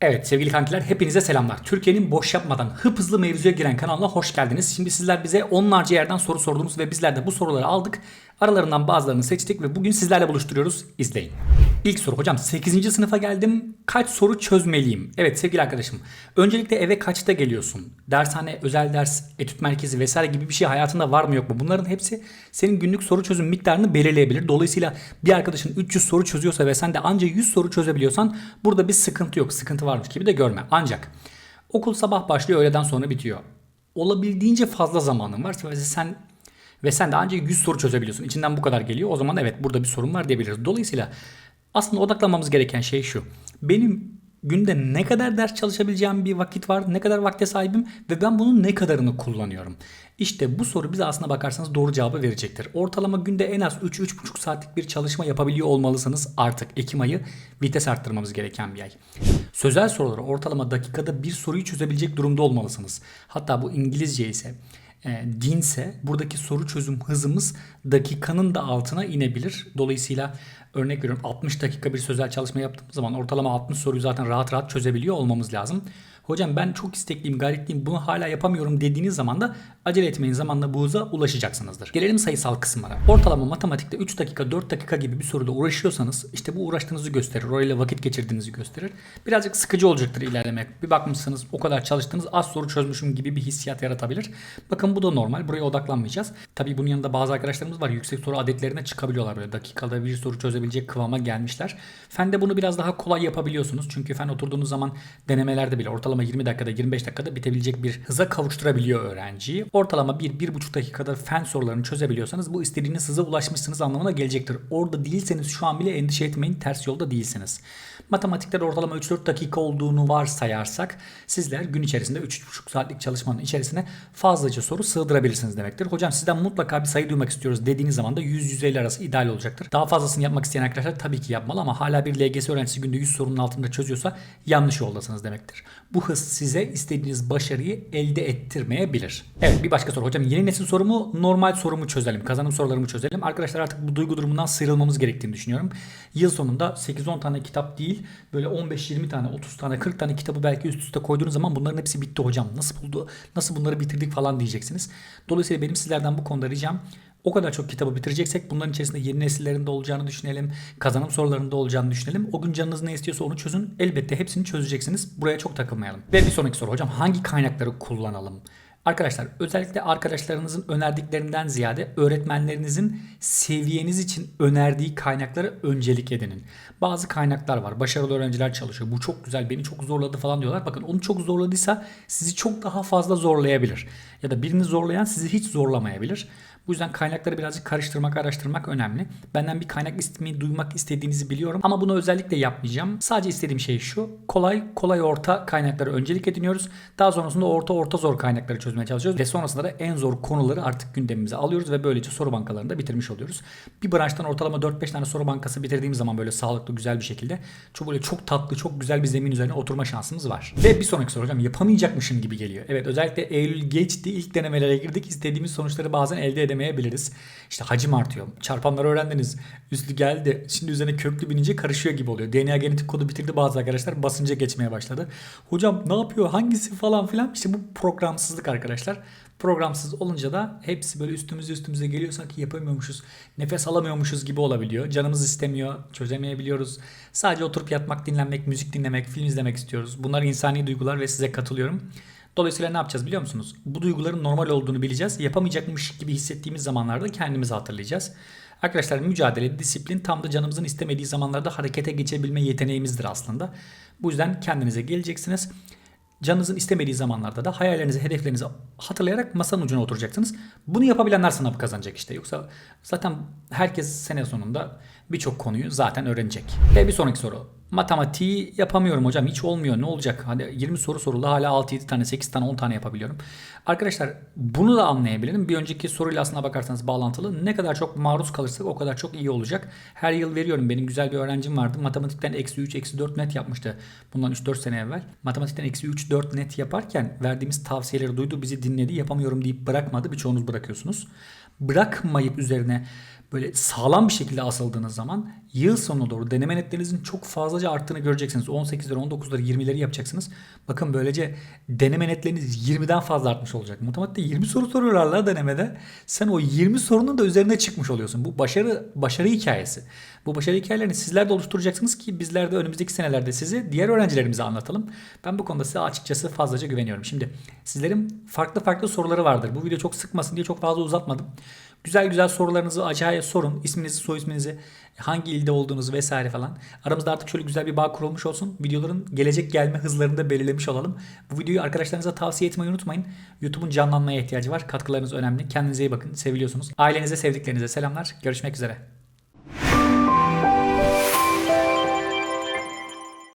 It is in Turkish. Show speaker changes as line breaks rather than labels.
Evet sevgili kankiler hepinize selamlar. Türkiye'nin boş yapmadan hıp hızlı mevzuya giren kanalına hoş geldiniz. Şimdi sizler bize onlarca yerden soru sordunuz ve bizler de bu soruları aldık. Aralarından bazılarını seçtik ve bugün sizlerle buluşturuyoruz. İzleyin. İlk soru hocam 8. sınıfa geldim. Kaç soru çözmeliyim? Evet sevgili arkadaşım. Öncelikle eve kaçta geliyorsun? Dershane, özel ders, etüt merkezi vesaire gibi bir şey hayatında var mı yok mu? Bunların hepsi senin günlük soru çözüm miktarını belirleyebilir. Dolayısıyla bir arkadaşın 300 soru çözüyorsa ve sen de ancak 100 soru çözebiliyorsan burada bir sıkıntı yok. Sıkıntı varmış gibi de görme. Ancak okul sabah başlıyor öğleden sonra bitiyor. Olabildiğince fazla zamanın var sen ve sen de ancak 100 soru çözebiliyorsun. İçinden bu kadar geliyor. O zaman evet burada bir sorun var diyebiliriz. Dolayısıyla aslında odaklanmamız gereken şey şu. Benim günde ne kadar ders çalışabileceğim bir vakit var, ne kadar vakte sahibim ve ben bunun ne kadarını kullanıyorum. İşte bu soru bize aslına bakarsanız doğru cevabı verecektir. Ortalama günde en az 3-3,5 saatlik bir çalışma yapabiliyor olmalısınız artık Ekim ayı vites arttırmamız gereken bir ay. Sözel soruları ortalama dakikada bir soruyu çözebilecek durumda olmalısınız. Hatta bu İngilizce ise e, dinse buradaki soru çözüm hızımız dakikanın da altına inebilir. Dolayısıyla örnek veriyorum 60 dakika bir sözel çalışma yaptığımız zaman ortalama 60 soruyu zaten rahat rahat çözebiliyor olmamız lazım. Hocam ben çok istekliyim, gayretliyim, bunu hala yapamıyorum dediğiniz zaman da acele etmeyin zamanla bu hıza ulaşacaksınızdır. Gelelim sayısal kısımlara. Ortalama matematikte 3 dakika, 4 dakika gibi bir soruda uğraşıyorsanız işte bu uğraştığınızı gösterir, orayla vakit geçirdiğinizi gösterir. Birazcık sıkıcı olacaktır ilerlemek. Bir bakmışsınız o kadar çalıştınız az soru çözmüşüm gibi bir hissiyat yaratabilir. Bakın bu da normal. Buraya odaklanmayacağız. Tabii bunun yanında bazı arkadaşlarımız var. Yüksek soru adetlerine çıkabiliyorlar böyle dakikada bir soru çözebilecek kıvama gelmişler. Fende bunu biraz daha kolay yapabiliyorsunuz. Çünkü fen oturduğunuz zaman denemelerde bile ortalama 20 dakikada 25 dakikada bitebilecek bir hıza kavuşturabiliyor öğrenciyi. Ortalama 1-1,5 dakikada fen sorularını çözebiliyorsanız bu istediğiniz hıza ulaşmışsınız anlamına gelecektir. Orada değilseniz şu an bile endişe etmeyin ters yolda değilsiniz. Matematikte ortalama 3-4 dakika olduğunu varsayarsak sizler gün içerisinde 3,5 saatlik çalışmanın içerisine fazlaca soru sığdırabilirsiniz demektir. Hocam sizden mutlaka bir sayı duymak istiyoruz dediğiniz zaman da 100-150 arası ideal olacaktır. Daha fazlasını yapmak isteyen arkadaşlar tabii ki yapmalı ama hala bir LGS öğrencisi günde 100 sorunun altında çözüyorsa yanlış yoldasınız demektir. Bu hız size istediğiniz başarıyı elde ettirmeyebilir. Evet bir başka soru. Hocam yeni nesil sorumu normal sorumu çözelim. Kazanım sorularımı çözelim. Arkadaşlar artık bu duygu durumundan sıyrılmamız gerektiğini düşünüyorum. Yıl sonunda 8-10 tane kitap değil böyle 15-20 tane 30 tane 40 tane kitabı belki üst üste koyduğunuz zaman bunların hepsi bitti hocam. Nasıl buldu? Nasıl bunları bitirdik falan diyeceksiniz. Dolayısıyla benim sizlerden bu konuda ricam o kadar çok kitabı bitireceksek bunların içerisinde yeni nesillerin de olacağını düşünelim. Kazanım sorularında olacağını düşünelim. O gün canınız ne istiyorsa onu çözün. Elbette hepsini çözeceksiniz. Buraya çok takılmayalım. Ve bir sonraki soru hocam hangi kaynakları kullanalım? Arkadaşlar özellikle arkadaşlarınızın önerdiklerinden ziyade öğretmenlerinizin seviyeniz için önerdiği kaynaklara öncelik edinin. Bazı kaynaklar var. Başarılı öğrenciler çalışıyor. Bu çok güzel beni çok zorladı falan diyorlar. Bakın onu çok zorladıysa sizi çok daha fazla zorlayabilir. Ya da birini zorlayan sizi hiç zorlamayabilir. Bu yüzden kaynakları birazcık karıştırmak, araştırmak önemli. Benden bir kaynak ismi duymak istediğinizi biliyorum ama bunu özellikle yapmayacağım. Sadece istediğim şey şu. Kolay, kolay orta kaynakları öncelik ediniyoruz. Daha sonrasında orta orta zor kaynakları çözmeye çalışıyoruz ve sonrasında da en zor konuları artık gündemimize alıyoruz ve böylece soru bankalarını da bitirmiş oluyoruz. Bir branştan ortalama 4-5 tane soru bankası bitirdiğimiz zaman böyle sağlıklı güzel bir şekilde çok böyle çok tatlı, çok güzel bir zemin üzerine oturma şansımız var. Ve bir sonraki soru hocam yapamayacakmışım gibi geliyor. Evet özellikle Eylül geçti ilk denemelere girdik. İstediğimiz sonuçları bazen elde edemeyiz edemeyebiliriz. İşte hacim artıyor. Çarpanları öğrendiniz. Üstü geldi. Şimdi üzerine köklü binince karışıyor gibi oluyor. DNA genetik kodu bitirdi bazı arkadaşlar. Basınca geçmeye başladı. Hocam ne yapıyor? Hangisi falan filan. İşte bu programsızlık arkadaşlar. Programsız olunca da hepsi böyle üstümüze üstümüze geliyor sanki yapamıyormuşuz. Nefes alamıyormuşuz gibi olabiliyor. Canımız istemiyor. Çözemeyebiliyoruz. Sadece oturup yatmak, dinlenmek, müzik dinlemek, film izlemek istiyoruz. Bunlar insani duygular ve size katılıyorum. Dolayısıyla ne yapacağız biliyor musunuz? Bu duyguların normal olduğunu bileceğiz. Yapamayacakmış gibi hissettiğimiz zamanlarda kendimizi hatırlayacağız. Arkadaşlar mücadele, disiplin tam da canımızın istemediği zamanlarda harekete geçebilme yeteneğimizdir aslında. Bu yüzden kendinize geleceksiniz. Canınızın istemediği zamanlarda da hayallerinizi, hedeflerinizi hatırlayarak masanın ucuna oturacaksınız. Bunu yapabilenler sınavı kazanacak işte. Yoksa zaten herkes sene sonunda birçok konuyu zaten öğrenecek. Ve bir sonraki soru. Matematiği yapamıyorum hocam hiç olmuyor ne olacak? Hani 20 soru soruldu hala 6-7 tane 8 tane 10 tane yapabiliyorum. Arkadaşlar bunu da anlayabilirim. Bir önceki soruyla aslına bakarsanız bağlantılı. Ne kadar çok maruz kalırsak o kadar çok iyi olacak. Her yıl veriyorum. Benim güzel bir öğrencim vardı. Matematikten eksi 3, eksi 4 net yapmıştı. Bundan 3-4 sene evvel. Matematikten eksi 3, 4 net yaparken verdiğimiz tavsiyeleri duydu. Bizi dinledi. Yapamıyorum deyip bırakmadı. Birçoğunuz bırakıyorsunuz. bırakmayıp üzerine böyle sağlam bir şekilde asıldığınız zaman yıl sonuna doğru deneme netlerinizin çok fazlaca arttığını göreceksiniz. 18'leri, 19'ları, 20'leri yapacaksınız. Bakın böylece deneme netleriniz 20'den fazla artmış olacak. Matematikte 20 soru soruyorlar la denemede. Sen o 20 sorunun da üzerine çıkmış oluyorsun. Bu başarı başarı hikayesi. Bu başarı hikayelerini sizler de oluşturacaksınız ki bizler de önümüzdeki senelerde sizi diğer öğrencilerimize anlatalım. Ben bu konuda size açıkçası fazlaca güveniyorum. Şimdi sizlerin farklı farklı soruları vardır. Bu video çok sıkmasın diye çok fazla uzatmadım. Güzel güzel sorularınızı aşağıya sorun. İsminizi, soy isminizi, hangi ilde olduğunuzu vesaire falan. Aramızda artık şöyle güzel bir bağ kurulmuş olsun. Videoların gelecek gelme hızlarını da belirlemiş olalım. Bu videoyu arkadaşlarınıza tavsiye etmeyi unutmayın. YouTube'un canlanmaya ihtiyacı var. Katkılarınız önemli. Kendinize iyi bakın. Seviliyorsunuz. Ailenize, sevdiklerinize selamlar. Görüşmek üzere.